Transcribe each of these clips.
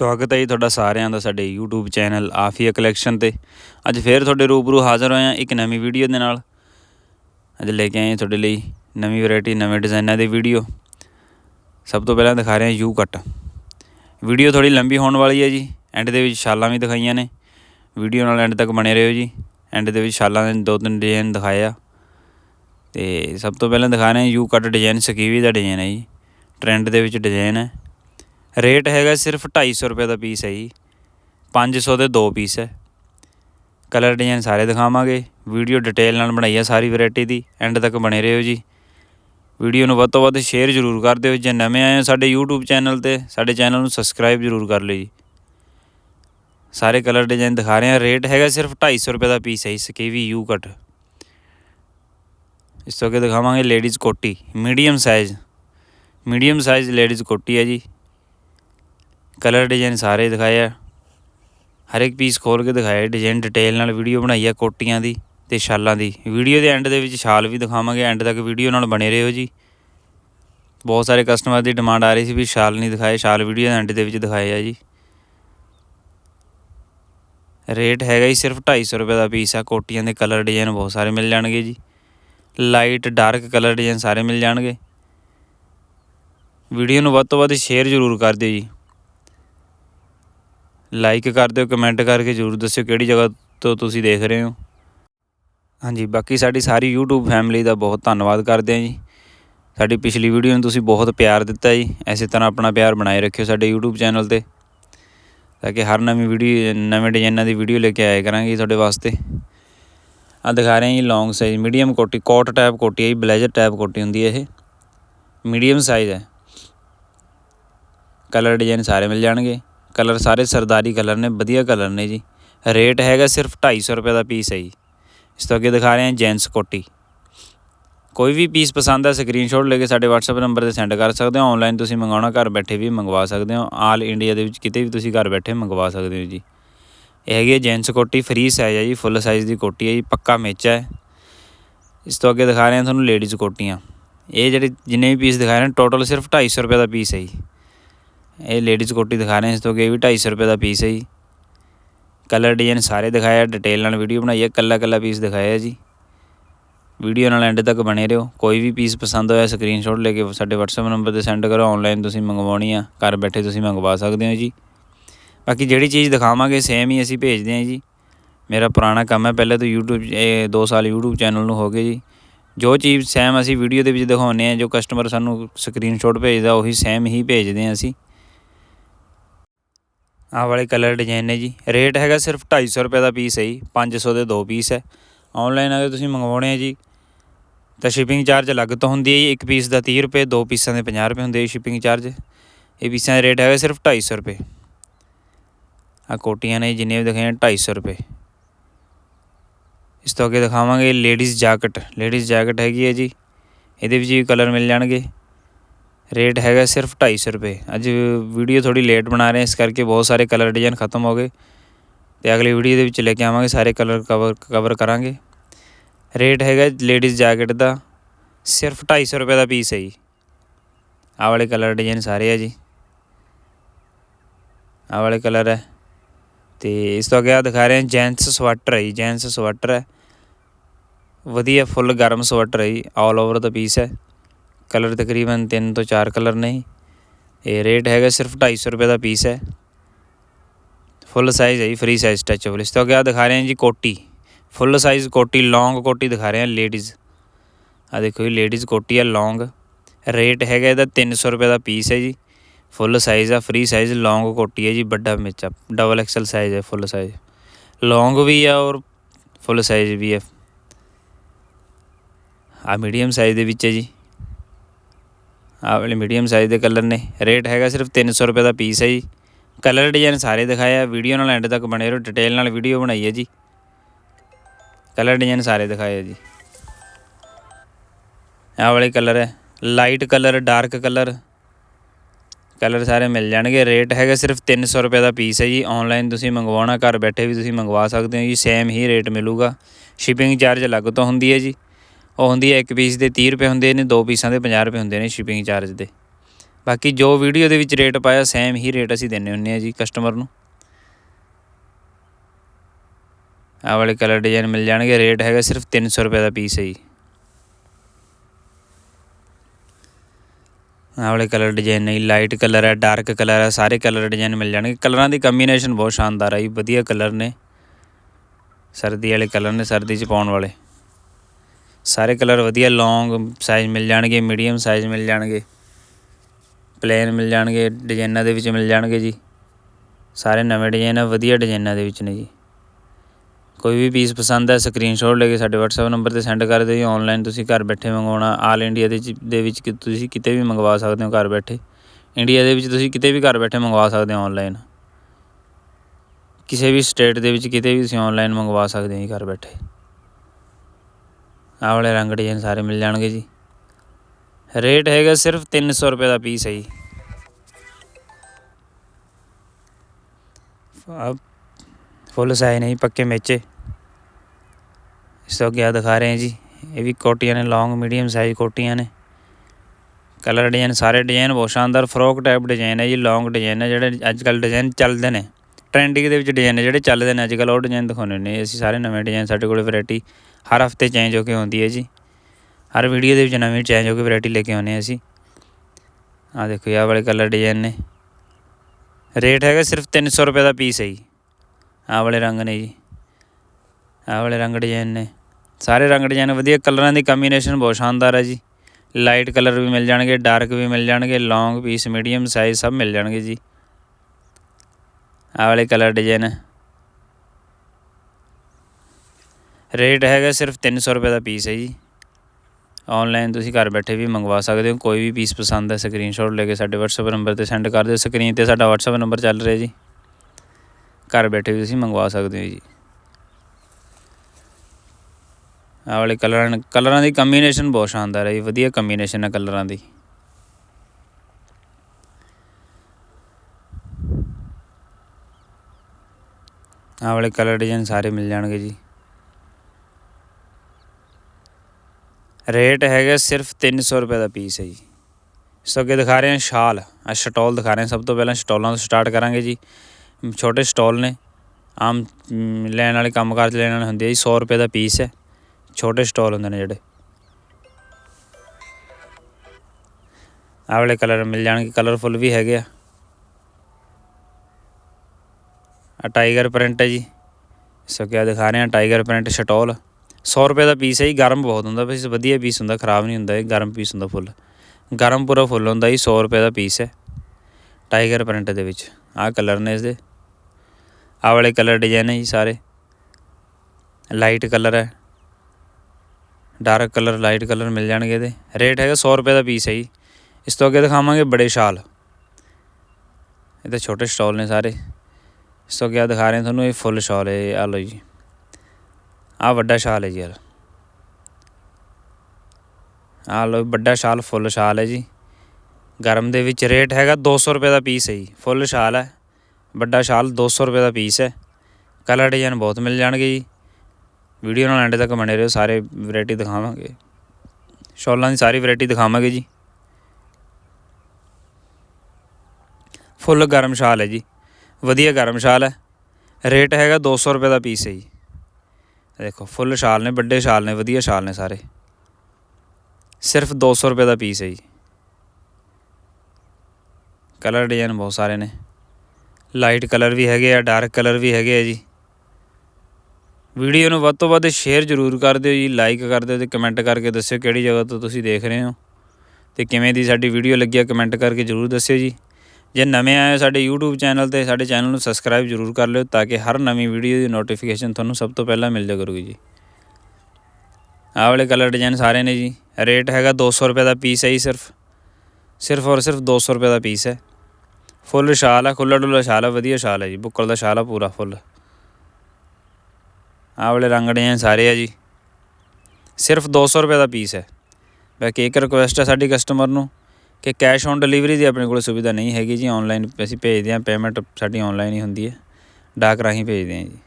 ਸਵਾਗਤ ਹੈ ਜੀ ਤੁਹਾਡਾ ਸਾਰਿਆਂ ਦਾ ਸਾਡੇ YouTube ਚੈਨਲ ਆਫੀਆ ਕਲੈਕਸ਼ਨ ਤੇ। ਅੱਜ ਫੇਰ ਤੁਹਾਡੇ ਰੂਬਰੂ ਹਾਜ਼ਰ ਹੋਏ ਹਾਂ ਇੱਕ ਨਵੀਂ ਵੀਡੀਓ ਦੇ ਨਾਲ। ਅੱਜ ਲੈ ਕੇ ਆਏ ਤੁਹਾਡੇ ਲਈ ਨਵੀਂ ਵੈਰਾਈਟੀ ਨਵੇਂ ਡਿਜ਼ਾਈਨਾਂ ਦੀ ਵੀਡੀਓ। ਸਭ ਤੋਂ ਪਹਿਲਾਂ ਦਿਖਾ ਰਹੇ ਹਾਂ ਯੂ ਕੱਟ। ਵੀਡੀਓ ਥੋੜੀ ਲੰਬੀ ਹੋਣ ਵਾਲੀ ਹੈ ਜੀ ਐਂਡ ਦੇ ਵਿੱਚ ਸ਼ਾਲਾਂ ਵੀ ਦਿਖਾਈਆਂ ਨੇ। ਵੀਡੀਓ ਨਾਲ ਐਂਡ ਤੱਕ ਬਣੇ ਰਹੋ ਜੀ ਐਂਡ ਦੇ ਵਿੱਚ ਸ਼ਾਲਾਂ ਦੇ ਦੋ ਤਿੰਨ ਡਿਜ਼ਾਈਨ ਦਿਖਾਏ ਆ। ਤੇ ਸਭ ਤੋਂ ਪਹਿਲਾਂ ਦਿਖਾ ਰਹੇ ਹਾਂ ਯੂ ਕੱਟ ਡਿਜ਼ਾਈਨ ਸਕੀਵੀ ਦਾ ਡਿਜ਼ਾਈਨ ਹੈ ਜੀ। ਟ੍ਰੈਂਡ ਦੇ ਵਿੱਚ ਡਿਜ਼ਾਈਨ ਹੈ। ਰੇਟ ਹੈਗਾ ਸਿਰਫ 250 ਰੁਪਏ ਦਾ ਪੀਸ ਹੈ ਜੀ। 500 ਦੇ ਦੋ ਪੀਸ ਹੈ। ਕਲਰ ਡਿਜ਼ਾਈਨ ਸਾਰੇ ਦਿਖਾਵਾਂਗੇ। ਵੀਡੀਓ ਡਿਟੇਲ ਨਾਲ ਬਣਾਈ ਹੈ ਸਾਰੀ ਵੈਰਾਈਟੀ ਦੀ। ਐਂਡ ਤੱਕ ਬਣੇ ਰਹੋ ਜੀ। ਵੀਡੀਓ ਨੂੰ ਵੱਧ ਤੋਂ ਵੱਧ ਸ਼ੇਅਰ ਜ਼ਰੂਰ ਕਰ ਦਿਓ। ਜੇ ਨਵੇਂ ਆਏ ਹੋ ਸਾਡੇ YouTube ਚੈਨਲ ਤੇ, ਸਾਡੇ ਚੈਨਲ ਨੂੰ ਸਬਸਕ੍ਰਾਈਬ ਜ਼ਰੂਰ ਕਰ ਲਿਓ ਜੀ। ਸਾਰੇ ਕਲਰ ਡਿਜ਼ਾਈਨ ਦਿਖਾ ਰਹੇ ਹਾਂ। ਰੇਟ ਹੈਗਾ ਸਿਰਫ 250 ਰੁਪਏ ਦਾ ਪੀਸ ਹੈ ਸਕੀਵੀ ਯੂ ਕੱਟ ਇਸ ਤੋਂ ਅੱਗੇ ਦਿਖਾਵਾਂਗੇ ਲੇਡੀਜ਼ ਕੋਟੀ। Medium size medium size ladies ਕੋਟੀ ਹੈ ਜੀ। ਕਲਰ ਡਿਜ਼ਾਈਨ ਸਾਰੇ ਦਿਖਾਏ ਆ। ਹਰ ਇੱਕ ਪੀਸ ਖੋਲ ਕੇ ਦਿਖਾਇਆ ਡਿਜ਼ਾਈਨ ਡਿਟੇਲ ਨਾਲ ਵੀਡੀਓ ਬਣਾਈ ਆ ਕੋਟੀਆਂ ਦੀ ਤੇ ਸ਼ਾਲਾਂ ਦੀ। ਵੀਡੀਓ ਦੇ ਐਂਡ ਦੇ ਵਿੱਚ ਸ਼ਾਲ ਵੀ ਦਿਖਾਵਾਂਗੇ। ਐਂਡ ਤੱਕ ਵੀਡੀਓ ਨਾਲ ਬਣੇ ਰਹੋ ਜੀ। ਬਹੁਤ ਸਾਰੇ ਕਸਟਮਰ ਦੀ ਡਿਮਾਂਡ ਆ ਰਹੀ ਸੀ ਵੀ ਸ਼ਾਲ ਨਹੀਂ ਦਿਖਾਏ। ਸ਼ਾਲ ਵੀਡੀਓ ਦੇ ਐਂਡ ਦੇ ਵਿੱਚ ਦਿਖਾਏ ਆ ਜੀ। ਰੇਟ ਹੈਗਾ ਜੀ ਸਿਰਫ 250 ਰੁਪਏ ਦਾ ਪੀਸ ਆ। ਕੋਟੀਆਂ ਦੇ ਕਲਰ ਡਿਜ਼ਾਈਨ ਬਹੁਤ ਸਾਰੇ ਮਿਲ ਜਾਣਗੇ ਜੀ। ਲਾਈਟ ਡਾਰਕ ਕਲਰ ਡਿਜ਼ਾਈਨ ਸਾਰੇ ਮਿਲ ਜਾਣਗੇ। ਵੀਡੀਓ ਨੂੰ ਵੱਧ ਤੋਂ ਵੱਧ ਸ਼ੇਅਰ ਜ਼ਰੂਰ ਕਰ ਦਿਓ ਜੀ। ਲਾਈਕ ਕਰ ਦਿਓ ਕਮੈਂਟ ਕਰਕੇ ਜ਼ਰੂਰ ਦੱਸਿਓ ਕਿਹੜੀ ਜਗ੍ਹਾ ਤੋਂ ਤੁਸੀਂ ਦੇਖ ਰਹੇ ਹੋ। ਹਾਂਜੀ, ਬਾਕੀ ਸਾਡੀ ਸਾਰੀ YouTube ਫੈਮਿਲੀ ਦਾ ਬਹੁਤ ਧੰਨਵਾਦ ਕਰਦੇ ਹਾਂ ਜੀ। ਸਾਡੀ ਪਿਛਲੀ ਵੀਡੀਓ ਨੂੰ ਤੁਸੀਂ ਬਹੁਤ ਪਿਆਰ ਦਿੱਤਾ ਜੀ। ਐਸੇ ਤਰ੍ਹਾਂ ਆਪਣਾ ਪਿਆਰ ਬਣਾਏ ਰੱਖਿਓ ਸਾਡੇ YouTube ਚੈਨਲ ਤੇ। ਤਾਂ ਕਿ ਹਰ ਨਵੀਂ ਵੀਡੀਓ ਨਵੇਂ ਡਿਜ਼ਾਈਨਾਂ ਦੀ ਵੀਡੀਓ ਲੈ ਕੇ ਆਇਆ ਕਰਾਂਗੇ ਤੁਹਾਡੇ ਵਾਸਤੇ। ਆ ਦਿਖਾ ਰਹੇ ਹਾਂ ਜੀ ਲੌਂਗ ਸਾਈਜ਼ ਮੀਡੀਅਮ ਕੋਟੀ ਕੋਟ ਟਾਈਪ ਕੋਟੀ ਹੈ ਜੀ ਬਲੇਜ਼ਰ ਟਾਈਪ ਕੋਟੀ ਹੁੰਦੀ ਹੈ ਇਹ। ਮੀਡੀਅਮ ਸਾਈਜ਼ ਹੈ। ਕਲਰ ਡਿਜ਼ਾਈਨ ਸਾਰੇ ਮਿਲ ਜਾਣਗੇ। ਕਲਰ ਸਾਰੇ ਸਰਦਾਰੀ ਕਲਰ ਨੇ, ਵਧੀਆ ਕਲਰ ਨੇ ਜੀ। ਰੇਟ ਹੈਗਾ ਸਿਰਫ 250 ਰੁਪਏ ਦਾ ਪੀਸ ਹੈ ਜੀ। ਇਸ ਤੋਂ ਅੱਗੇ ਦਿਖਾ ਰਹੇ ਹਾਂ ਜੈਂਟਸ ਕੋਟੀ। ਕੋਈ ਵੀ ਪੀਸ ਪਸੰਦ ਹੈ ਸਕਰੀਨਸ਼ਾਟ ਲੈ ਕੇ ਸਾਡੇ WhatsApp ਨੰਬਰ ਤੇ ਸੈਂਡ ਕਰ ਸਕਦੇ ਹੋ। ਆਨਲਾਈਨ ਤੁਸੀਂ ਮੰਗਵਾਉਣਾ ਘਰ ਬੈਠੇ ਵੀ ਮੰਗਵਾ ਸਕਦੇ ਹੋ। ਆਲ ਇੰਡੀਆ ਦੇ ਵਿੱਚ ਕਿਤੇ ਵੀ ਤੁਸੀਂ ਘਰ ਬੈਠੇ ਮੰਗਵਾ ਸਕਦੇ ਹੋ ਜੀ। ਇਹ ਹੈਗੀ ਹੈ ਜੈਂਟਸ ਕੋਟੀ ਫ੍ਰੀ ਸਾਈਜ਼ ਹੈ ਜੀ ਫੁੱਲ ਸਾਈਜ਼ ਦੀ ਕੋਟੀ ਹੈ ਜੀ, ਪੱਕਾ ਮੇਚਾ ਹੈ। ਇਸ ਤੋਂ ਅੱਗੇ ਦਿਖਾ ਰਹੇ ਹਾਂ ਤੁਹਾਨੂੰ ਲੇਡੀਜ਼ ਕੋਟੀਆਂ। ਇਹ ਜਿਹੜੇ ਜਿੰਨੇ ਵੀ ਪੀਸ ਦਿਖਾ ਰਹੇ ਨੇ ਟੋਟਲ ਸਿਰਫ 250 ਰੁਪਏ ਦਾ ਪੀਸ ਹੈ ਜੀ। ਇਹ ਲੇਡੀਜ਼ ਕੋਟੀ ਦਿਖਾ ਰਹੇ ਇਸ ਤੋਂ ਅੱਗੇ ਵੀ 250 ਰੁਪਏ ਦਾ ਪੀਸ ਹੈ ਜੀ। ਕਲਰ ਡਿਜ਼ਾਈਨ ਸਾਰੇ ਦਿਖਾਇਆ ਡਿਟੇਲ ਨਾਲ ਵੀਡੀਓ ਬਣਾਈ ਹੈ ਕੱਲਾ ਕੱਲਾ ਪੀਸ ਦਿਖਾਇਆ ਜੀ। ਵੀਡੀਓ ਨਾਲ ਐਂਡ ਤੱਕ ਬਣੇ ਰਹੋ। ਕੋਈ ਵੀ ਪੀਸ ਪਸੰਦ ਹੋਇਆ ਸਕਰੀਨਸ਼ਾਟ ਲੈ ਕੇ ਸਾਡੇ WhatsApp ਨੰਬਰ ਤੇ ਸੈਂਡ ਕਰੋ। ਆਨਲਾਈਨ ਤੁਸੀਂ ਮੰਗਵਾਉਣੀ ਆ, ਘਰ ਬੈਠੇ ਤੁਸੀਂ ਮੰਗਵਾ ਸਕਦੇ ਹੋ ਜੀ। ਬਾਕੀ ਜਿਹੜੀ ਚੀਜ਼ ਦਿਖਾਵਾਂਗੇ ਸੇਮ ਹੀ ਅਸੀਂ ਭੇਜਦੇ ਹਾਂ ਜੀ। ਮੇਰਾ ਪੁਰਾਣਾ ਕੰਮ ਹੈ, ਪਹਿਲੇ ਤੋਂ YouTube, ਇਹ 2 ਸਾਲ YouTube ਚੈਨਲ ਨੂੰ ਹੋ ਗਏ ਜੀ। ਜੋ ਚੀਜ਼ ਸੇਮ ਅਸੀਂ ਵੀਡੀਓ ਦੇ ਵਿੱਚ ਦਿਖਾਉਂਦੇ ਆ ਜੋ ਕਸਟਮਰ ਸਾਨੂੰ ਸਕਰੀਨਸ਼ਾਟ ਭੇਜਦਾ, ਉਹੀ ਸੇਮ ਹੀ ਭੇਜਦੇ ਹਾਂ ਅਸੀਂ। ਆਹ ਵਾਲੇ ਕਲਰ ਡਿਜ਼ਾਈਨ ਨੇ ਜੀ। ਰੇਟ ਹੈਗਾ ਸਿਰਫ 250 ਰੁਪਏ ਦਾ ਪੀਸ ਹੈ ਜੀ 500 ਦੇ ਦੋ ਪੀਸ ਹੈ। ਆਨਲਾਈਨ ਅਗਰ ਤੁਸੀਂ ਮੰਗਵਾਉਣੇ ਆ ਜੀ, ਤਾਂ ਸ਼ਿਪਿੰਗ ਚਾਰਜ ਅਲੱਗ ਤੋਂ ਹੁੰਦੀ ਹੈ ਜੀ। ਇੱਕ ਪੀਸ ਦਾ 30 ਰੁਪਏ, ਦੋ ਪੀਸਾਂ ਦੇ 50 ਰੁਪਏ ਹੁੰਦੇ ਜੀ ਸ਼ਿਪਿੰਗ ਚਾਰਜ ਇਹ ਪੀਸਾਂ ਦਾ ਰੇਟ ਹੈਗਾ ਸਿਰਫ 250 ਰੁਪਏ। ਆ ਕੋਟੀਆਂ ਨੇ ਜਿੰਨੇ ਵੀ ਦਿਖਾਈਆਂ 250 ਰੁਪਏ। ਇਸ ਤੋਂ ਅੱਗੇ ਦਿਖਾਵਾਂਗੇ ਲੇਡੀਜ਼ ਜੈਕਟ ਲੇਡੀਜ਼ ਜੈਕਟ ਹੈਗੀ ਹੈ ਜੀ। ਇਹਦੇ ਵਿੱਚ ਵੀ ਕਲਰ ਮਿਲ ਜਾਣਗੇ। ਰੇਟ ਹੈਗਾ ਸਿਰਫ 250 ਰੁਪਏ। ਅੱਜ ਵੀਡੀਓ ਥੋੜੀ ਲੇਟ ਬਣਾ ਰਹੇ ਇਸ ਕਰਕੇ ਬਹੁਤ ਸਾਰੇ ਕਲਰ ਡਿਜ਼ਾਈਨ ਖਤਮ ਹੋ ਗਏ। ਤੇ ਅਗਲੀ ਵੀਡੀਓ ਦੇ ਵਿੱਚ ਲੈ ਕੇ ਆਵਾਂਗੇ, ਸਾਰੇ ਕਲਰ ਕਵਰ ਕਵਰ ਕਰਾਂਗੇ। ਰੇਟ ਹੈਗਾ ਲੇਡੀਜ਼ ਜੈਕਟ ਦਾ, ਸਿਰਫ 250 ਰੁਪਏ ਦਾ ਪੀਸ ਹੈ ਜੀ। ਆਹ ਵਾਲੇ ਕਲਰ ਡਿਜ਼ਾਈਨ ਸਾਰੇ ਆ ਜੀ। ਆਹ ਵਾਲੇ ਕਲਰ ਹੈ। ਤੇ ਇਸ ਤੋਂ ਅੱਗੇ ਆ ਦਿਖਾ ਰਹੇ ਹਾਂ ਜੈਂਟਸ ਸਵੈਟਰ ਹੈ ਜੀ ਜੈਂਟਸ ਸਵੈਟਰ ਹੈ। ਵਧੀਆ ਫੁੱਲ ਗਰਮ ਸਵੈਟਰ ਹੈ ਜੀ ਆਲ ਓਵਰ ਦਾ ਪੀਸ ਹੈ। ਕਲਰ ਤਕਰੀਬਨ 3 ਤੋਂ 4 ਕਲਰ ਨੇ। ਇਹ ਰੇਟ ਹੈਗਾ ਸਿਰਫ 250 ਰੁਪਏ ਦਾ ਪੀਸ ਹੈ। ਫੁੱਲ ਸਾਈਜ਼ ਹੈ ਜੀ ਫ੍ਰੀ ਸਾਈਜ਼ ਟੱਚੇਬਲ ਇਸ ਤੋਂ ਅੱਗੇ ਆ ਦਿਖਾ ਰਹੇ ਹਾਂ ਜੀ ਕੋਟੀ। ਫੁੱਲ ਸਾਈਜ਼ ਕੋਟੀ ਲੌਂਗ ਕੋਟੀ ਦਿਖਾ ਰਹੇ ਹਾਂ ਲੇਡੀਜ਼ ਆ ਦੇਖੋ ਜੀ ਲੇਡੀਜ਼ ਕੋਟੀ ਆ ਲੌਂਗ ਰੇਟ ਹੈਗਾ ਇਹਦਾ 300 ਰੁਪਏ ਦਾ ਪੀਸ ਹੈ ਜੀ। ਫੁੱਲ ਸਾਈਜ਼ ਆ ਫ੍ਰੀ ਸਾਈਜ਼ ਲੌਂਗ ਕੋਟੀ ਹੈ ਜੀ, ਵੱਡਾ ਮੇਚਾ ਡਬਲ ਐਕਸਲ ਸਾਈਜ਼ ਹੈ, ਫੁੱਲ ਸਾਈਜ਼ ਲੌਂਗ ਵੀ ਆ ਔਰ ਫੁੱਲ ਸਾਈਜ਼ ਵੀ ਹੈ ਆ ਮੀਡੀਅਮ ਸਾਈਜ਼ ਦੇ ਵਿੱਚ ਹੈ ਜੀ। ਆਹ ਵਾਲੇ ਮੀਡੀਅਮ ਸਾਈਜ਼ ਦੇ ਕਲਰ ਨੇ। ਰੇਟ ਹੈਗਾ ਸਿਰਫ 300 ਰੁਪਏ ਦਾ ਪੀਸ ਹੈ ਜੀ। ਕਲਰ ਡਿਜ਼ਾਈਨ ਸਾਰੇ ਦਿਖਾਇਆ ਵੀਡੀਓ ਨਾਲ ਐਂਡ ਤੱਕ ਬਣੇ ਰਹੋ। ਡਿਟੇਲ ਨਾਲ ਵੀਡੀਓ ਬਣਾਈ ਹੈ ਜੀ। ਕਲਰ ਡਿਜ਼ਾਈਨ ਸਾਰੇ ਦਿਖਾਏ ਜੀ। ਆਹ ਵਾਲੇ ਕਲਰ ਹੈ। Light colour dark colour colour ਸਾਰੇ ਮਿਲ ਜਾਣਗੇ। ਰੇਟ ਹੈਗਾ ਸਿਰਫ 300 ਰੁਪਏ ਦਾ ਪੀਸ ਹੈ ਜੀ। ਆਨਲਾਈਨ ਤੁਸੀਂ ਮੰਗਵਾਉਣਾ, ਘਰ ਬੈਠੇ ਵੀ ਤੁਸੀਂ ਮੰਗਵਾ ਸਕਦੇ ਹੋ ਜੀ। ਸੇਮ ਹੀ ਰੇਟ ਮਿਲੂਗਾ। ਸ਼ਿਪਿੰਗ ਚਾਰਜ ਅਲੱਗ ਤੋਂ ਹੁੰਦੀ ਹੈ ਜੀ। ਉਹ ਹੁੰਦੀ ਹੈ ਇੱਕ ਪੀਸ ਦੇ 30 ਰੁਪਏ ਹੁੰਦੇ ਨੇ, ਦੋ ਪੀਸਾਂ ਦੇ 50 ਰੁਪਏ ਹੁੰਦੇ ਨੇ ਸ਼ਿਪਿੰਗ ਚਾਰਜ ਦੇ। ਬਾਕੀ ਜੋ ਵੀਡੀਓ ਦੇ ਵਿੱਚ ਰੇਟ ਪਾਇਆ ਸੇਮ ਹੀ ਰੇਟ ਅਸੀਂ ਦਿੰਨੇ ਹੁੰਨੇ ਆ ਜੀ ਕਸਟਮਰ ਨੂੰ। ਆਹ ਵਾਲੇ ਕਲਰ ਡਿਜ਼ਾਈਨ ਮਿਲ ਜਾਣਗੇ ਰੇਟ ਹੈਗਾ ਸਿਰਫ 300 ਰੁਪਏ ਦਾ ਪੀਸ ਹੈ ਜੀ। ਆਹ ਵਾਲੇ ਕਲਰ ਡਿਜ਼ਾਈਨ ਨਹੀਂ ਲਾਈਟ ਕਲਰ ਹੈ ਡਾਰਕ ਕਲਰ ਹੈ, ਸਾਰੇ ਕਲਰ ਡਿਜ਼ਾਈਨ ਮਿਲ ਜਾਣਗੇ। ਕਲਰਾਂ ਦੀ ਕੰਬੀਨੇਸ਼ਨ ਬਹੁਤ ਸ਼ਾਨਦਾਰ ਹੈ ਜੀ, ਵਧੀਆ ਕਲਰ ਨੇ। ਸਰਦੀ ਵਾਲੇ ਕਲਰ ਨੇ ਸਰਦੀ 'ਚ ਪਾਉਣ ਵਾਲੇ। ਸਾਰੇ ਕਲਰ ਵਧੀਆ ਲੌਂਗ ਸਾਈਜ਼ ਮਿਲ ਜਾਣਗੇ ਮੀਡੀਅਮ ਸਾਈਜ਼ ਮਿਲ ਜਾਣਗੇ। ਪਲੇਨ ਮਿਲ ਜਾਣਗੇ ਡਿਜ਼ਾਈਨਾਂ ਦੇ ਵਿੱਚ ਮਿਲ ਜਾਣਗੇ ਜੀ। ਸਾਰੇ ਨਵੇਂ ਡਿਜ਼ਾਈਨ ਆ, ਵਧੀਆ ਡਿਜ਼ਾਈਨਾਂ ਦੇ ਵਿੱਚ ਨੇ ਜੀ। ਕੋਈ ਵੀ ਪੀਸ ਪਸੰਦ ਹੈ ਸਕਰੀਨਸ਼ਾਟ ਲੈ ਕੇ ਸਾਡੇ WhatsApp ਨੰਬਰ ਤੇ ਸੈਂਡ ਕਰ ਦਿਓ ਜੀ। ਆਨਲਾਈਨ ਤੁਸੀਂ ਘਰ ਬੈਠੇ ਮੰਗਵਾਉਣਾ ਆਲ ਇੰਡੀਆ ਦੇ ਦੇ ਵਿੱਚ ਤੁਸੀਂ ਕਿਤੇ ਵੀ ਮੰਗਵਾ ਸਕਦੇ ਹੋ ਘਰ ਬੈਠੇ। ਇੰਡੀਆ ਦੇ ਵਿੱਚ ਤੁਸੀਂ ਕਿਤੇ ਵੀ ਘਰ ਬੈਠੇ ਮੰਗਵਾ ਸਕਦੇ ਹੋ ਆਨਲਾਈਨ ਕਿਸੇ ਵੀ ਸਟੇਟ ਦੇ ਵਿੱਚ ਕਿਤੇ ਵੀ ਤੁਸੀਂ ਆਨਲਾਈਨ ਮੰਗਵਾ ਸਕਦੇ ਹੋ ਜੀ ਘਰ ਬੈਠੇ। ਆਹ ਵਾਲੇ ਰੰਗ ਡਿਜ਼ਾਈਨ ਸਾਰੇ ਮਿਲ ਜਾਣਗੇ ਜੀ। ਰੇਟ ਹੈਗਾ ਸਿਰਫ 300 ਰੁਪਏ ਦਾ ਪੀਸ ਹੈ ਜੀ। ਆਹ ਫੁੱਲ ਸਾਈਜ਼ ਨਹੀਂ ਪੱਕੇ ਮੇਚੇ। ਇਸ ਤੋਂ ਅੱਗੇ ਆਹ ਦਿਖਾ ਰਹੇ ਹਾਂ ਜੀ। ਇਹ ਵੀ ਕੋਟੀਆਂ ਨੇ ਲੌਂਗ ਮੀਡੀਅਮ ਸਾਈਜ਼ ਕੋਟੀਆਂ ਨੇ। ਕਲਰ ਡਿਜ਼ਾਈਨ ਸਾਰੇ ਡਿਜ਼ਾਈਨ ਬਹੁਤ ਸ਼ਾਨਦਾਰ ਫਰੋਕ ਟਾਈਪ ਡਿਜ਼ਾਈਨ ਹੈ ਜੀ ਲੌਂਗ ਡਿਜ਼ਾਈਨ ਹੈ, ਜਿਹੜੇ ਅੱਜ ਕੱਲ੍ਹ ਡਿਜ਼ਾਈਨ ਚੱਲਦੇ ਨੇ। ਟ੍ਰੈਂਡਿੰਗ ਦੇ ਵਿੱਚ ਡਿਜ਼ਾਈਨ ਨੇ ਜਿਹੜੇ ਚੱਲਦੇ ਨੇ ਅੱਜ ਕੱਲ੍ਹ ਉਹ ਡਿਜ਼ਾਈਨ ਦਿਖਾਉਂਦੇ ਨੇ। ਅਸੀਂ ਸਾਰੇ ਹਰ ਹਫ਼ਤੇ ਚੇਂਜ ਹੋ ਕੇ ਆਉਂਦੀ ਹੈ ਜੀ। ਹਰ ਵੀਡੀਓ ਦੇ ਵਿੱਚ ਨਵੀਂ ਚੇਂਜ ਹੋ ਕੇ ਵੈਰਾਈਟੀ ਲੈ ਕੇ ਆਉਂਦੇ ਹਾਂ ਅਸੀਂ। ਆਹ ਦੇਖੋ ਇਹ ਆਹ ਵਾਲੇ ਕਲਰ ਡਿਜ਼ਾਈਨ ਨੇ। ਰੇਟ ਹੈਗਾ ਸਿਰਫ 300 ਰੁਪਏ ਦਾ ਪੀਸ ਹੈ ਜੀ। ਆਹ ਵਾਲੇ ਰੰਗ ਨੇ ਜੀ। ਆਹ ਵਾਲੇ ਰੰਗ ਡਿਜ਼ਾਈਨ ਨੇ। ਸਾਰੇ ਰੰਗ ਡਿਜ਼ਾਈਨ ਵਧੀਆ ਕਲਰਾਂ ਦੀ ਕੰਬੀਨੇਸ਼ਨ ਬਹੁਤ ਸ਼ਾਨਦਾਰ ਹੈ ਜੀ। ਲਾਈਟ ਕਲਰ ਵੀ ਮਿਲ ਜਾਣਗੇ ਡਾਰਕ ਵੀ ਮਿਲ ਜਾਣਗੇ ਲੌਂਗ ਪੀਸ ਮੀਡੀਅਮ ਸਾਈਜ਼ ਸਭ ਮਿਲ ਜਾਣਗੇ ਜੀ। ਆਹ ਵਾਲੇ ਕਲਰ ਡਿਜ਼ਾਈਨ ਰੇਟ ਹੈਗਾ ਸਿਰਫ 300 ਰੁਪਏ ਦਾ ਪੀਸ ਹੈ ਜੀ। ਆਨਲਾਈਨ ਤੁਸੀਂ ਘਰ ਬੈਠੇ ਵੀ ਮੰਗਵਾ ਸਕਦੇ ਹੋ, ਕੋਈ ਵੀ ਪੀਸ ਪਸੰਦ ਹੈ ਸਕਰੀਨਸ਼ਾਟ ਲੈ ਕੇ ਸਾਡੇ WhatsApp ਨੰਬਰ ਤੇ ਸੈਂਡ ਕਰ ਦਿਓ। ਸਕਰੀਨ ਤੇ ਸਾਡਾ WhatsApp ਨੰਬਰ ਚੱਲ ਰਿਹਾ ਜੀ। ਘਰ ਬੈਠੇ ਵੀ ਤੁਸੀਂ ਮੰਗਵਾ ਸਕਦੇ ਹੋ ਜੀ। ਆਹ ਵਾਲੇ ਕਲਰਾਂ ਕਲਰਾਂ ਦੀ ਕੰਬੀਨੇਸ਼ਨ ਬਹੁਤ ਸ਼ਾਨਦਾਰ ਹੈ ਜੀ। ਵਧੀਆ ਕੰਬੀਨੇਸ਼ਨ ਹੈ ਕਲਰਾਂ ਦੀ। ਆਹ ਵਾਲੇ ਕਲਰ ਡਿਜ਼ਾਈਨ ਸਾਰੇ ਮਿਲ ਜਾਣਗੇ ਜੀ। ਰੇਟ ਹੈਗਾ ਸਿਰਫ 300 ਰੁਪਏ ਦਾ ਪੀਸ ਹੈ ਜੀ। ਸੋ ਅੱਗੇ ਦਿਖਾ ਰਹੇ ਹਾਂ ਸ਼ਾਲ। ਆ ਸਟਾਲ ਦਿਖਾ ਰਹੇ ਹਾਂ। ਸਭ ਤੋਂ ਪਹਿਲਾਂ ਸਟਾਲਾਂ ਤੋਂ ਸਟਾਰਟ ਕਰਾਂਗੇ ਜੀ। ਛੋਟੇ ਸਟਾਲ ਨੇ। ਆਮ ਲੈਣ ਵਾਲੇ ਕੰਮਕਾਰ 'ਚ ਲੈਣ ਵਾਲੇ ਹੁੰਦੇ ਆ ਜੀ 100 ਰੁਪਏ ਦਾ ਪੀਸ ਹੈ। ਛੋਟੇ ਸਟਾਲ ਹੁੰਦੇ ਨੇ ਜਿਹੜੇ। ਆਹ ਵਾਲੇ ਕਲਰ ਮਿਲ ਜਾਣਗੇ। ਕਲਰਫੁੱਲ ਵੀ ਹੈਗੇ ਆ। ਆ ਟਾਈਗਰ ਪ੍ਰਿੰਟ ਹੈ ਜੀ। ਸੋ ਕਿਆ ਦਿਖਾ ਰਹੇ ਹਾਂ ਟਾਈਗਰ ਪ੍ਰਿੰਟ ਸਟਾਲ। 100 ਰੁਪਏ ਦਾ ਪੀਸ ਹੈ ਜੀ, ਗਰਮ ਬਹੁਤ ਹੁੰਦਾ, ਬਸ ਵਧੀਆ ਪੀਸ ਹੁੰਦਾ, ਖਰਾਬ ਨਹੀਂ ਹੁੰਦਾ ਇਹ, ਗਰਮ ਪੀਸ ਹੁੰਦਾ ਫੁੱਲ। ਗਰਮ ਪੂਰਾ ਫੁੱਲ ਹੁੰਦਾ ਜੀ 100 ਰੁਪਏ ਦਾ ਪੀਸ ਹੈ, ਟਾਈਗਰ ਪ੍ਰਿੰਟ ਦੇ ਵਿੱਚ। ਆਹ ਕਲਰ ਨੇ ਇਸਦੇ। ਆਹ ਵਾਲੇ ਕਲਰ ਡਿਜ਼ਾਈਨ ਹੈ ਜੀ ਸਾਰੇ। ਲਾਈਟ ਕਲਰ ਹੈ। ਡਾਰਕ ਕਲਰ ਲਾਈਟ ਕਲਰ ਮਿਲ ਜਾਣਗੇ ਇਹਦੇ। ਰੇਟ ਹੈਗਾ 100 ਰੁਪਏ ਦਾ ਪੀਸ ਹੈ ਜੀ। ਇਸ ਤੋਂ ਅੱਗੇ ਦਿਖਾਵਾਂਗੇ ਬੜੇ ਸ਼ਾਲ ਇਹ ਤਾਂ ਛੋਟੇ ਸਟਾਲ ਨੇ ਸਾਰੇ। ਇਸ ਤੋਂ ਅੱਗੇ ਦਿਖਾ ਰਹੇ ਤੁਹਾਨੂੰ, ਇਹ ਫੁੱਲ ਸ਼ਾਲ ਹੈ ਆ ਲਓ ਜੀ। ਆਹ ਵੱਡਾ ਸ਼ਾਲ ਹੈ ਜੀ ਯਾਰ। ਆ ਲਓ ਵੱਡਾ ਸ਼ਾਲ, ਫੁੱਲ ਸ਼ਾਲ ਹੈ ਜੀ। ਗਰਮ ਦੇ ਵਿੱਚ ਰੇਟ ਹੈਗਾ 200 ਰੁਪਏ ਦਾ ਪੀਸ ਹੈ ਜੀ। ਫੁੱਲ ਸ਼ਾਲ ਹੈ, ਵੱਡਾ ਸ਼ਾਲ 200 ਰੁਪਏ ਦਾ ਪੀਸ ਹੈ। ਕਲਰ ਡਿਜ਼ਾਈਨ ਬਹੁਤ ਮਿਲ ਜਾਣਗੇ ਜੀ। ਵੀਡੀਓ ਨਾਲ ਐਂਡ ਤੱਕ ਬਣੇ ਰਹੋ, ਸਾਰੇ ਵੈਰਾਈਟੀ ਦਿਖਾਵਾਂਗੇ। ਸ਼ਾਲਾਂ ਦੀ ਸਾਰੀ ਵੈਰਾਈਟੀ ਦਿਖਾਵਾਂਗੇ ਜੀ। ਫੁੱਲ ਗਰਮ ਸ਼ਾਲ ਹੈ ਜੀ। ਵਧੀਆ ਗਰਮ ਸ਼ਾਲ ਹੈ। ਰੇਟ ਹੈਗਾ 200 ਰੁਪਏ ਦਾ ਪੀਸ ਹੈ ਜੀ। ਦੇਖੋ, ਫੁੱਲ ਸ਼ਾਲ ਨੇ, ਵੱਡੇ ਸ਼ਾਲ ਨੇ, ਵਧੀਆ ਸ਼ਾਲ ਨੇ ਸਾਰੇ। ਸਿਰਫ 200 ਰੁਪਏ ਦਾ ਪੀਸ ਹੈ ਜੀ। ਕਲਰ ਡਿਜ਼ਾਈਨ ਬਹੁਤ ਸਾਰੇ ਨੇ। ਲਾਈਟ ਕਲਰ ਵੀ ਹੈਗੇ ਆ ਡਾਰਕ ਕਲਰ ਵੀ ਹੈਗੇ ਆ ਜੀ। ਵੀਡੀਓ ਨੂੰ ਵੱਧ ਤੋਂ ਵੱਧ ਸ਼ੇਅਰ ਜ਼ਰੂਰ ਕਰ ਦਿਓ ਜੀ ਲਾਈਕ ਕਰ ਦਿਓ ਤੇ ਕਮੈਂਟ ਕਰਕੇ ਦੱਸਿਓ ਕਿਹੜੀ ਜਗ੍ਹਾ ਤੋਂ ਤੁਸੀਂ ਦੇਖ ਰਹੇ ਹੋ। ਤੇ ਕਿਵੇਂ ਦੀ ਸਾਡੀ ਵੀਡੀਓ ਲੱਗੀ ਆ ਕਮੈਂਟ ਕਰਕੇ ਜ਼ਰੂਰ ਦੱਸਿਓ ਜੀ। ਜੇ ਨਵੇਂ ਆਏ ਹੋ ਸਾਡੇ YouTube ਚੈਨਲ ਤੇ, ਸਾਡੇ ਚੈਨਲ ਨੂੰ ਸਬਸਕ੍ਰਾਈਬ ਜ਼ਰੂਰ ਕਰ ਲਿਓ ਤਾਂ ਕਿ ਹਰ ਨਵੀਂ ਵੀਡੀਓ ਦੀ ਨੋਟੀਫਿਕੇਸ਼ਨ ਤੁਹਾਨੂੰ ਸਭ ਤੋਂ ਪਹਿਲਾਂ ਮਿਲ ਜਾ ਕਰੂਗੀ ਜੀ। ਆਹ ਵਾਲੇ ਕਲਰ ਡਿਜ਼ਾਈਨ ਸਾਰੇ ਨੇ ਜੀ। ਰੇਟ ਹੈਗਾ 200 ਰੁਪਏ ਦਾ ਪੀਸ ਹੈ ਜੀ ਸਿਰਫ। ਸਿਰਫ ਔਰ ਸਿਰਫ 200 ਰੁਪਏ ਦਾ ਪੀਸ ਹੈ। ਫੁੱਲ ਸ਼ਾਲ ਹੈ ਖੁੱਲਾ ਡੁੱਲਾ ਸ਼ਾਲ ਹੈ ਵਧੀਆ ਸ਼ਾਲ ਹੈ ਜੀ। ਬੁੱਕਲ ਦਾ ਸ਼ਾਲ ਹੈ ਪੂਰਾ ਫੁੱਲ ਆਹ ਵਾਲੇ ਰੰਗ ਡਿਜ਼ਾਈਨ ਸਾਰੇ ਆ ਜੀ। ਸਿਰਫ 200 ਰੁਪਏ ਦਾ ਪੀਸ ਹੈ। ਬਾਕੀ ਇੱਕ ਰਿਕੁਐਸਟ ਹੈ ਸਾਡੀ ਕਸਟਮਰ ਨੂੰ। ਕਿ ਕੈਸ਼ ਔਨ ਡਿਲੀਵਰੀ ਦੀ ਆਪਣੇ ਕੋਲ ਸੁਵਿਧਾ ਨਹੀਂ ਹੈਗੀ ਜੀ ਆਨਲਾਈਨ ਅਸੀਂ ਭੇਜਦੇ ਹਾਂ ਪੇਮੈਂਟ ਸਾਡੀ ਆਨਲਾਈਨ ਹੀ ਹੁੰਦੀ ਹੈ। ਡਾਕ ਰਾਹੀਂ ਭੇਜਦੇ ਹਾਂ ਜੀ।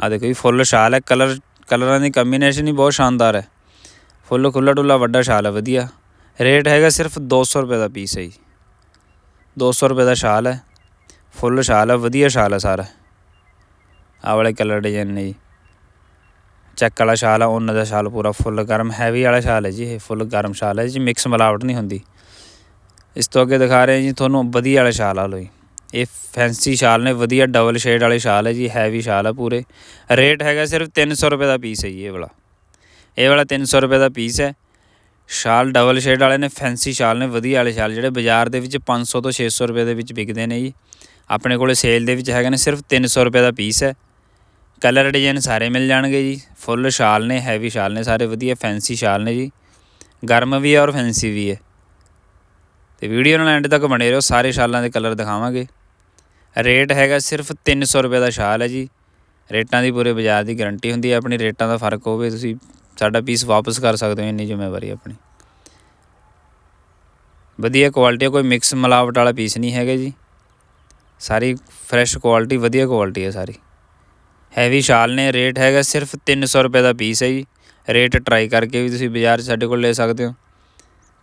ਆਹ ਦੇਖੋ ਜੀ ਫੁੱਲ ਸ਼ਾਲ ਹੈ ਕਲਰ ਕਲਰਾਂ ਦੀ ਕੰਬੀਨੇਸ਼ਨ ਹੀ ਬਹੁਤ ਸ਼ਾਨਦਾਰ ਹੈ। ਫੁੱਲ ਖੁੱਲਾ ਡੁੱਲਾ ਵੱਡਾ ਸ਼ਾਲ ਹੈ, ਵਧੀਆ। ਰੇਟ ਹੈਗਾ ਸਿਰਫ 200 ਰੁਪਏ ਦਾ ਪੀਸ ਹੈ ਜੀ। 200 ਰੁਪਏ ਦਾ ਸ਼ਾਲ ਹੈ। ਫੁੱਲ ਸ਼ਾਲ ਹੈ, ਵਧੀਆ ਸ਼ਾਲ ਹੈ ਸਾਰਾ। ਆ ਵਾਲੇ ਕਲਰ ਡਿਜ਼ਾਈਨ ਨੇ ਜੀ। ਚੈੱਕ ਵਾਲਾ ਸ਼ਾਲ ਆ, ਉਹਨਾਂ ਦਾ ਸ਼ਾਲ ਪੂਰਾ ਫੁੱਲ ਗਰਮ ਹੈਵੀ ਵਾਲਾ ਸ਼ਾਲ ਹੈ ਜੀ, ਇਹ ਫੁੱਲ ਗਰਮ ਸ਼ਾਲ ਹੈ ਜੀ ਮਿਕਸ ਮਿਲਾਵਟ ਨਹੀਂ ਹੁੰਦੀ। ਇਸ ਤੋਂ ਅੱਗੇ ਦਿਖਾ ਰਹੇ ਜੀ ਤੁਹਾਨੂੰ ਵਧੀਆ ਵਾਲਾ ਸ਼ਾਲ ਆ ਲੋ ਜੀ। ਇਹ ਫੈਂਸੀ ਸ਼ਾਲ ਨੇ, ਵਧੀਆ ਡਬਲ ਸ਼ੇਡ ਵਾਲੇ ਸ਼ਾਲ ਹੈ ਜੀ ਹੈਵੀ ਸ਼ਾਲ ਆ ਪੂਰੇ। ਰੇਟ ਹੈਗਾ ਸਿਰਫ 300 ਰੁਪਏ ਦਾ ਪੀਸ ਹੈ ਜੀ ਇਹ ਵਾਲਾ। ਇਹ ਵਾਲਾ 300 ਰੁਪਏ ਦਾ ਪੀਸ ਹੈ। ਸ਼ਾਲ ਡਬਲ ਸ਼ੇਡ ਵਾਲੇ ਨੇ ਫੈਂਸੀ ਸ਼ਾਲ ਨੇ, ਵਧੀਆ ਵਾਲੇ ਸ਼ਾਲ ਜਿਹੜੇ ਬਾਜ਼ਾਰ ਦੇ ਵਿੱਚ 500 ਤੋਂ 600 ਰੁਪਏ ਦੇ ਵਿੱਚ ਵਿਕਦੇ ਨੇ ਜੀ। ਆਪਣੇ ਕੋਲੇ ਸੇਲ ਦੇ ਵਿੱਚ ਹੈਗੇ ਨੇ, ਸਿਰਫ 300 ਰੁਪਏ ਦਾ ਪੀਸ ਹੈ। ਕਲਰ ਡਿਜ਼ਾਈਨ ਸਾਰੇ ਮਿਲ ਜਾਣਗੇ ਜੀ। ਫੁੱਲ ਸ਼ਾਲ ਨੇ ਹੈਵੀ ਸ਼ਾਲ ਨੇ, ਸਾਰੇ ਵਧੀਆ ਫੈਂਸੀ ਸ਼ਾਲ ਨੇ ਜੀ। ਗਰਮ ਵੀ ਹੈ ਔਰ ਫੈਂਸੀ ਵੀ ਹੈ। ਤੇ ਵੀਡੀਓ ਨਾਲ ਐਂਡ ਤੱਕ ਬਣੇ ਰਹੋ, ਸਾਰੇ ਸ਼ਾਲਾਂ ਦੇ ਕਲਰ ਦਿਖਾਵਾਂਗੇ। ਰੇਟ ਹੈਗਾ ਸਿਰਫ 300 ਰੁਪਏ ਦਾ ਸ਼ਾਲ ਹੈ ਜੀ। ਰੇਟਾਂ ਦੀ ਪੂਰੇ ਬਾਜ਼ਾਰ ਦੀ ਗਾਰੰਟੀ ਹੁੰਦੀ ਹੈ, ਆਪਣੀ ਰੇਟਾਂ ਦਾ ਫ਼ਰਕ ਹੋਵੇ, ਤੁਸੀਂ ਸਾਡਾ ਪੀਸ ਵਾਪਸ ਕਰ ਸਕਦੇ ਹੋ, ਇੰਨੀ ਜ਼ਿੰਮੇਵਾਰੀ ਆਪਣੀ। ਵਧੀਆ ਕੁਆਲਿਟੀ ਕੋਈ ਮਿਕਸ ਮਿਲਾਵਟ ਵਾਲਾ ਪੀਸ ਨਹੀਂ ਹੈਗਾ ਜੀ। ਸਾਰੀ ਫਰੈਸ਼ ਕੁਆਲਿਟੀ ਵਧੀਆ ਕੁਆਲਿਟੀ ਹੈ ਸਾਰੀ। ਹੈਵੀ ਸ਼ਾਲ ਨੇ ਰੇਟ ਹੈਗਾ ਸਿਰਫ 300 ਰੁਪਏ ਦਾ ਪੀਸ ਹੈ ਜੀ। ਰੇਟ ਟਰਾਈ ਕਰਕੇ ਵੀ ਤੁਸੀਂ ਬਾਜ਼ਾਰ 'ਚ ਸਾਡੇ ਕੋਲ ਲੈ ਸਕਦੇ ਹੋ।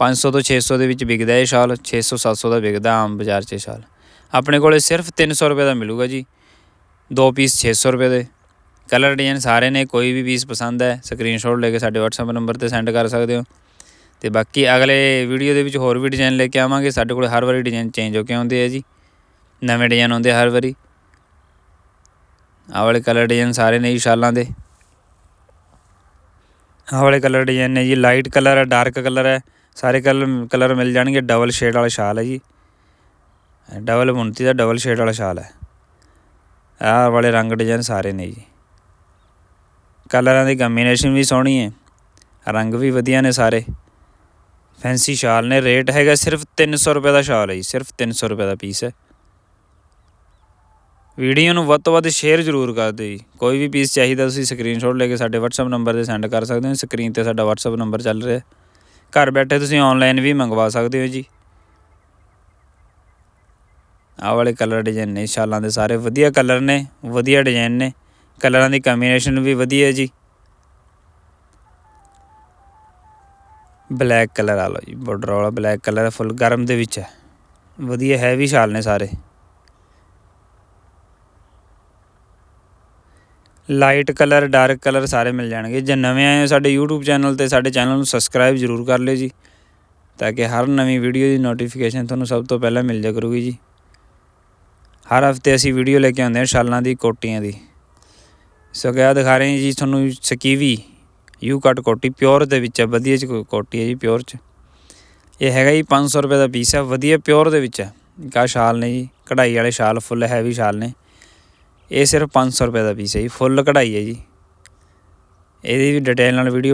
500 ਤੋਂ 600 ਦੇ ਵਿੱਚ ਵਿਕਦਾ ਇਹ ਸ਼ਾਲ 600 700 ਦਾ ਵਿਕਦਾ ਆਮ ਬਾਜ਼ਾਰ 'ਚ ਇਹ ਸ਼ਾਲ। ਆਪਣੇ ਕੋਲੇ ਸਿਰਫ 300 ਰੁਪਏ ਦਾ ਮਿਲੂਗਾ ਜੀ। ਦੋ ਪੀਸ 600 ਰੁਪਏ ਦੇ। ਕਲਰ ਡਿਜ਼ਾਈਨ ਸਾਰੇ ਨੇ, ਕੋਈ ਵੀ ਪੀਸ ਪਸੰਦ ਹੈ ਸਕਰੀਨਸ਼ਾਟ ਲੈ ਕੇ ਸਾਡੇ WhatsApp ਨੰਬਰ ਤੇ ਸੈਂਡ ਕਰ ਸਕਦੇ ਹੋ। ਤੇ ਬਾਕੀ ਅਗਲੇ ਵੀਡੀਓ ਦੇ ਵਿੱਚ ਹੋਰ ਵੀ ਡਿਜ਼ਾਈਨ ਲੈ ਕੇ ਆਵਾਂਗੇ। ਸਾਡੇ ਕੋਲ ਹਰ ਵਾਰੀ ਡਿਜ਼ਾਈਨ ਚੇਂਜ ਹੋ ਕੇ ਆਉਂਦੇ ਆ ਜੀ। ਨਵੇਂ ਡਿਜ਼ਾਈਨ ਆਉਂਦੇ ਹਰ ਵਾਰੀ। ਆਹ ਵਾਲੇ ਕਲਰ ਡਿਜ਼ਾਈਨ ਸਾਰੇ ਨੇ ਜੀ ਸ਼ਾਲਾਂ ਦੇ। ਆਹ ਵਾਲੇ ਕਲਰ ਡਿਜ਼ਾਈਨ ਨੇ ਜੀ। ਲਾਈਟ ਕਲਰ ਹੈ ਡਾਰਕ ਕਲਰ ਹੈ। ਸਾਰੇ ਕਲਰ ਕਲਰ ਮਿਲ ਜਾਣਗੇ ਡਬਲ ਸ਼ੇਡ ਵਾਲਾ ਸ਼ਾਲ ਹੈ ਜੀ। ਡਬਲ ਬੁਣਤੀ ਦਾ ਡਬਲ ਸ਼ੇਡ ਵਾਲਾ ਸ਼ਾਲ ਹੈ। ਆਹ ਵਾਲੇ ਰੰਗ ਡਿਜ਼ਾਈਨ ਸਾਰੇ ਨੇ ਜੀ। ਕਲਰਾਂ ਦੀ ਕੰਬੀਨੇਸ਼ਨ ਵੀ ਸੋਹਣੀ ਹੈ। ਰੰਗ ਵੀ ਵਧੀਆ ਨੇ ਸਾਰੇ। ਫੈਂਸੀ ਸ਼ਾਲ ਨੇ ਰੇਟ ਹੈਗਾ ਸਿਰਫ 300 ਰੁਪਏ ਦਾ ਸ਼ਾਲ ਹੈ ਜੀ, ਸਿਰਫ 300 ਰੁਪਏ ਦਾ ਪੀਸ ਹੈ। ਵੀਡੀਓ ਨੂੰ ਵੱਧ ਤੋਂ ਵੱਧ ਸ਼ੇਅਰ ਜ਼ਰੂਰ ਕਰ ਦਿਓ ਜੀ। ਕੋਈ ਵੀ ਪੀਸ ਚਾਹੀਦਾ ਤੁਸੀਂ ਸਕਰੀਨਸ਼ਾਟ ਲੈ ਕੇ ਸਾਡੇ WhatsApp ਨੰਬਰ ਤੇ ਸੈਂਡ ਕਰ ਸਕਦੇ ਹੋ। ਸਕਰੀਨ ਤੇ ਸਾਡਾ WhatsApp ਨੰਬਰ ਚੱਲ ਰਿਹਾ ਘਰ ਬੈਠੇ ਤੁਸੀਂ ਆਨਲਾਈਨ ਵੀ ਮੰਗਵਾ ਸਕਦੇ ਹੋ ਜੀ। ਆਹ ਵਾਲੇ ਕਲਰ ਡਿਜ਼ਾਈਨ ਨੇ, ਸ਼ਾਲਾਂ ਦੇ ਸਾਰੇ ਵਧੀਆ ਕਲਰ ਨੇ, ਵਧੀਆ ਡਿਜ਼ਾਈਨ ਨੇ। ਕਲਰਾਂ ਦੀ ਕੰਬੀਨੇਸ਼ਨ ਵੀ ਵਧੀਆ ਜੀ। ਬਲੈਕ ਕਲਰ ਆ ਲਓ ਜੀ ਬਾਰਡਰ ਵਾਲਾ ਬਲੈਕ ਕਲਰ ਫੁੱਲ ਗਰਮ ਦੇ ਵਿੱਚ ਹੈ। ਵਧੀਆ ਹੈਵੀ ਸ਼ਾਲ ਨੇ ਸਾਰੇ। ਲਾਈਟ ਕਲਰ, ਡਾਰਕ ਕਲਰ ਸਾਰੇ ਮਿਲ ਜਾਣਗੇ। ਜੇ ਨਵੇਂ ਆਏ ਹੋ ਸਾਡੇ YouTube ਚੈਨਲ ਤੇ, ਸਾਡੇ ਚੈਨਲ ਨੂੰ ਸਬਸਕ੍ਰਾਈਬ ਜ਼ਰੂਰ ਕਰ ਲਿਓ ਜੀ, ਤਾਂ ਕਿ ਹਰ ਨਵੀਂ ਵੀਡੀਓ ਦੀ ਨੋਟੀਫਿਕੇਸ਼ਨ ਤੁਹਾਨੂੰ ਸਭ ਤੋਂ ਪਹਿਲਾਂ ਮਿਲ ਜਾ ਕਰੂਗੀ ਜੀ। ਹਰ ਹਫ਼ਤੇ ਅਸੀਂ ਵੀਡੀਓ ਲੈ ਕੇ ਆਉਂਦੇ ਹਾਂ ਸ਼ਾਲਾਂ ਦੀ, ਕੋਟੀਆਂ ਦੀ। ਸੋ ਕਿਆ ਦਿਖਾ ਰਹੇ ਹਾਂ ਜੀ, ਤੁਹਾਨੂੰ ਸਕੀਵੀ ਯੂ ਕੱਟ ਕੋਟੀ ਪਿਓਰ ਦੇ ਵਿੱਚ ਹੈ, ਵਧੀਆ ਚ ਕੋਟੀ ਹੈ ਜੀ ਪਿਓਰ ਚ। ਇਹ ਹੈਗਾ ਜੀ 500 ਰੁਪਏ ਦਾ ਪੀਸ ਹੈ, ਵਧੀਆ ਪਿਓਰ ਦੇ ਵਿੱਚ ਹੈ। ਕਾ ਸ਼ਾਲ ਨੇ ਜੀ, ਕਢਾਈ ਵਾਲੇ ਸ਼ਾਲ ਫੁੱਲ ਹੈਵੀ ਸ਼ਾਲ ਨੇ। ਇਹ ਸਿਰਫ 500 ਰੁਪਏ ਦਾ ਪੀਸ ਹੈ ਜੀ, ਫੁੱਲ ਕਢਾਈ ਹੈ ਜੀ। ਇਹਦੀ ਵੀ ਡਿਟੇਲ ਨਾਲ ਵੀਡੀਓ